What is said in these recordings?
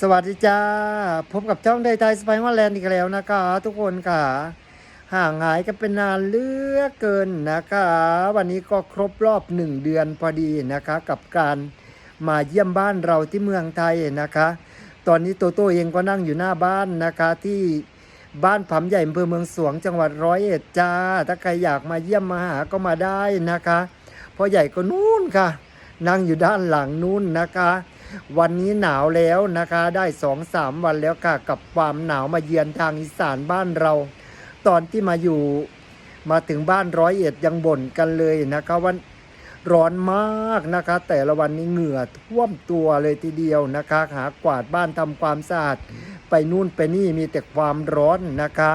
สวัสดีจ้า พบกับช่องไดไทยสไปฮอลแลนด์อีกแล้วนะคะ ทุกคนค่ะ ห่างหายกันเป็นนานเลือกเกินนะคะ วันนี้ก็ครบรอบหนึ่งเดือนพอดีนะคะ กับการมาเยี่ยมบ้านเราที่เมืองไทยนะคะ ตอนนี้โตโต้เองก็นั่งอยู่หน้าบ้านนะคะที่บ้านผำใหญ่อำเภอเมืองสวงจังหวัดร้อยเอ็ดจ้า ถ้าใครอยากมาเยี่ยมมาหาก็มาได้นะคะพ่อใหญ่ก็นู่นค่ะ นั่งอยู่ด้านหลังนู่นนะคะ วันนี้หนาวแล้วนะคะ ได้สองสามวันแล้วค่ะ กับความหนาวมาเยือนทางอีสานบ้านเรา ตอนที่มาอยู่มาถึงบ้านร้อยเอ็ดยังบ่นกันเลยนะคะวันร้อนมากนะคะ แต่ละวันนี้เหงื่อท่วมตัวเลยทีเดียวนะคะ หากวาดบ้านทำความสะอาดไปนู่นไปนี่มีแต่ความร้อนนะคะ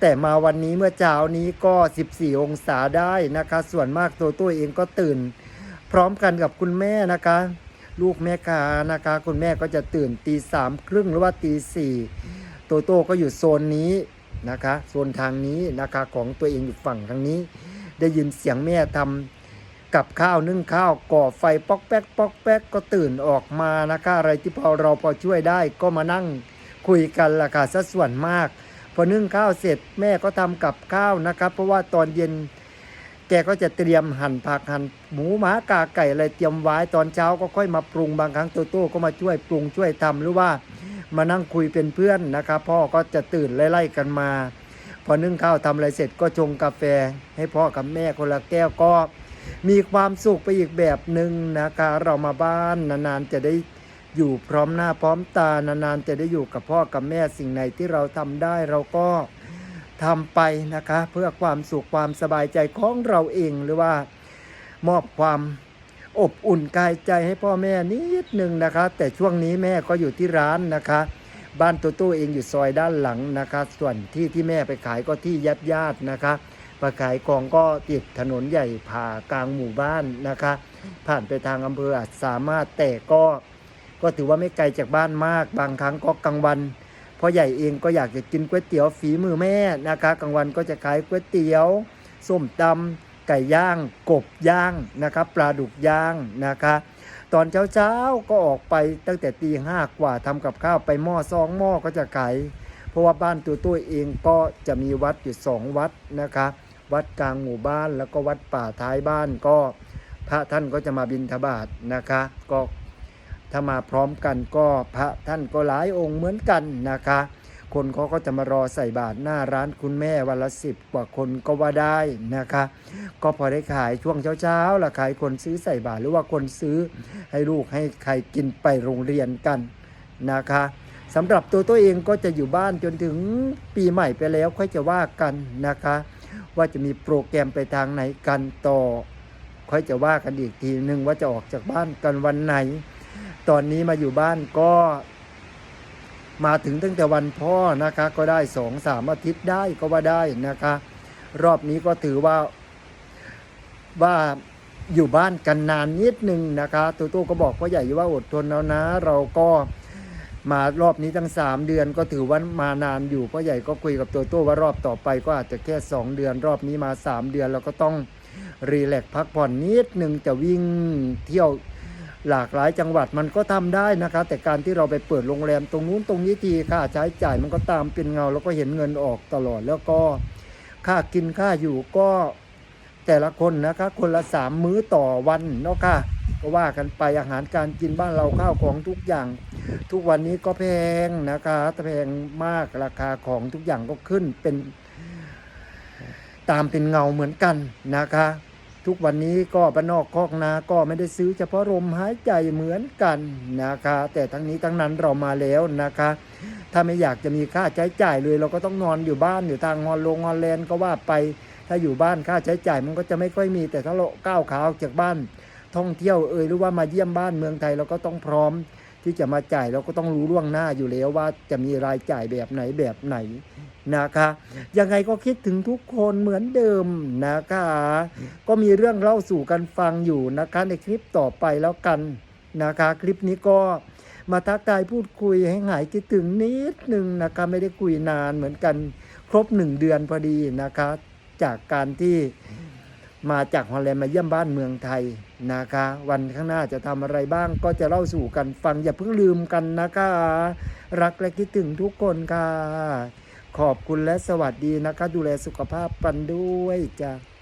แต่มาวันนี้เมื่อเช้านี้ก็ 14 องศาได้นะคะ ส่วนมากตัวตัวเองก็ตื่น พร้อมกันกับคุณแม่นะคะ ลูกแม่กานะคะ คุณแม่ก็จะตื่นตีสามครึ่งหรือว่าตีสี่โตโต้ก็อยู่โซนนี้นะคะ โซนทางนี้นะคะของตัวเองอยู่ฝั่งทางนี้ ได้ยินเสียงแม่ทำกับข้าวนึ่งข้าวก่อไฟป๊อกแป๊กป๊อกแป๊กก็ตื่นออกมานะคะ อะไรที่พอเราพอช่วยได้ก็มานั่งคุยกันละค่ะซะส่วนมาก พอนึ่งข้าวเสร็จแม่ก็ทำกับข้าวนะครับ เพราะว่าตอนเย็น แกก็จะเตรียมหั่นผักหั่นหมูหมากาไก่อะไรเตรียมไว้ตอนเช้าก็ค่อยมาปรุงบางครั้งโตโต้ก็มาช่วยปรุงช่วยทำหรือว่ามานั่งคุยเป็นเพื่อนนะครับ พ่อก็จะตื่นไล่ๆกันมา พอนึ่งข้าวทำอะไรเสร็จก็ชงกาแฟ ให้พ่อกับแม่คนละแก้วก็ มีความสุขไปอีกแบบหนึ่งนะคะเรามาบ้านนานๆจะได้อยู่พร้อมหน้าพร้อมตานานๆจะได้อยู่กับพ่อกับแม่สิ่งไหนที่เราทำได้เราก็ ทำไปนะคะ เพื่อความสุขความสบายใจของเราเองหรือว่ามอบความอบอุ่นกายใจให้พ่อแม่นิดหนึ่งนะคะ แต่ช่วงนี้แม่ก็อยู่ที่ร้านนะคะ บ้านตัวตู้เองอยู่ซอยด้านหลังนะคะ ส่วนที่ที่แม่ไปขายก็ที่ญาติญาตินะคะไปขายของก็ติดถนนใหญ่ผ่ากลางหมู่บ้านนะคะ ผ่านไปทางอำเภออาจสามารถแต่ก็ ก็ถือว่าไม่ไกลจากบ้านมาก บางครั้งก็กลางวัน พ่อใหญ่เองก็อยากจะกินก๋วยเตี๋ยวฝีมือแม่นะคะกลางวันก็จะขายก๋วยเตี๋ยวส้มตำไก่ย่าง กบย่างนะครับปลาดุกย่างนะคะตอนเช้าๆก็ออกไปตั้งแต่ตีห้ากว่าทำกับข้าวไปหม้อซองหม้อก็จะขายเพราะว่าบ้านตัวตัวเองก็จะมีวัดอยู่สองวัดนะคะวัดกลางหมู่บ้านแล้วก็วัดป่าท้ายบ้านก็พระท่านก็จะมาบิณฑบาตนะคะก็ ถ้ามาพร้อมกันก็พระท่านก็หลายองค์เหมือนกันนะคะ คนเขาก็จะมารอใส่บาตรหน้าร้านคุณแม่วันละสิบกว่าคนก็ว่าได้นะคะ ก็พอได้ขายช่วงเช้าๆละขายคนซื้อใส่บาตรหรือว่าคนซื้อให้ลูกให้ใครกินไปโรงเรียนกันนะคะสำหรับตัวตัวเองก็จะอยู่บ้านจนถึงปีใหม่ไปแล้วค่อยจะว่ากันนะคะ ว่าจะมีโปรแกรมไปทางไหนกันต่อ ค่อยจะว่ากันอีกทีหนึ่งว่าจะออกจากบ้านกันวันไหน ตอนนี้มาอยู่บ้านก็ มาถึงตั้งแต่วันพ่อนะคะ ก็ได้สองสามอาทิตย์ได้ก็ว่าได้นะคะ รอบนี้ก็ถือว่าว่าอยู่บ้านกันนานนิดนึงนะคะตัวตู้ก็บอกพ่อใหญ่ว่าอดทนแล้วนะ เราก็มารอบนี้ตั้งสามเดือนก็ถือว่ามานานอยู่พ่อใหญ่ก็คุยกับตัวตู้ว่ารอบต่อไปก็อาจจะแค่สองเดือน รอบนี้มาสามเดือนเราก็ต้องรีแลกซ์พักผ่อนนิดนึงจะวิ่งเที่ยว หลากหลายจังหวัดมันก็ทำได้นะคะ แต่การที่เราไปเปิดโรงแรมตรงนู้นตรงนี้ทีค่าใช้จ่ายมันก็ตามเป็นเงา แล้วก็เห็นเงินออกตลอดแล้วก็ค่ากินค่าอยู่ก็แต่ละคนนะคะคนละสามมื้อต่อวันเนาะค่ะก็ว่ากันไปอาหารการกินบ้านเราข้าวของทุกอย่าง ทุกวันนี้ก็แพงนะคะแพงมากราคาของทุกอย่างก็ขึ้นเป็นตามเป็นเงาเหมือนกันนะคะ ทุกวันนี้ก็บ้านนอกคอกนาก็ไม่ได้ซื้อเฉพาะลมหายใจเหมือนกันนะคะ แต่ทั้งนี้ทั้งนั้นเรามาแล้วนะคะ ถ้าไม่อยากจะมีค่าใช้จ่ายเลย เราก็ต้องนอนอยู่บ้านอยู่ทางงอนโรงงอนแลนก็ว่าไป ถ้าอยู่บ้านค่าใช้จ่ายมันก็จะไม่ค่อยมีแต่ถ้าเราก้าวขาออกจากบ้าน ท่องเที่ยวเอ่ยหรือว่ามาเยี่ยมบ้านเมืองไทยเราก็ต้องพร้อม ที่จะมาจ่ายเราก็ต้องรู้ล่วงหน้าอยู่แล้วว่าจะมีรายจ่ายแบบไหนแบบไหนนะคะยังไงก็คิดถึงทุกคนเหมือนเดิมนะคะ ก็มีเรื่องเล่าสู่กันฟังอยู่นะคะในคลิปต่อไปแล้วกันนะคะ คลิปนี้ก็มาทักทายพูดคุยให้หายคิดถึงนิดนึงนะคะไม่ได้คุยนานเหมือนกันครบหนึ่งเดือนพอดีนะคะ จากการที่ มาจากฮอลแลนด์มาเยี่ยมบ้านเมืองไทยนะคะ วันข้างหน้าจะทำอะไรบ้างก็จะเล่าสู่กันฟังอย่าเพิ่งลืมกันนะคะ รักและคิดถึงทุกคนค่ะ ขอบคุณและสวัสดีนะคะ ดูแลสุขภาพกันด้วยจ้ะ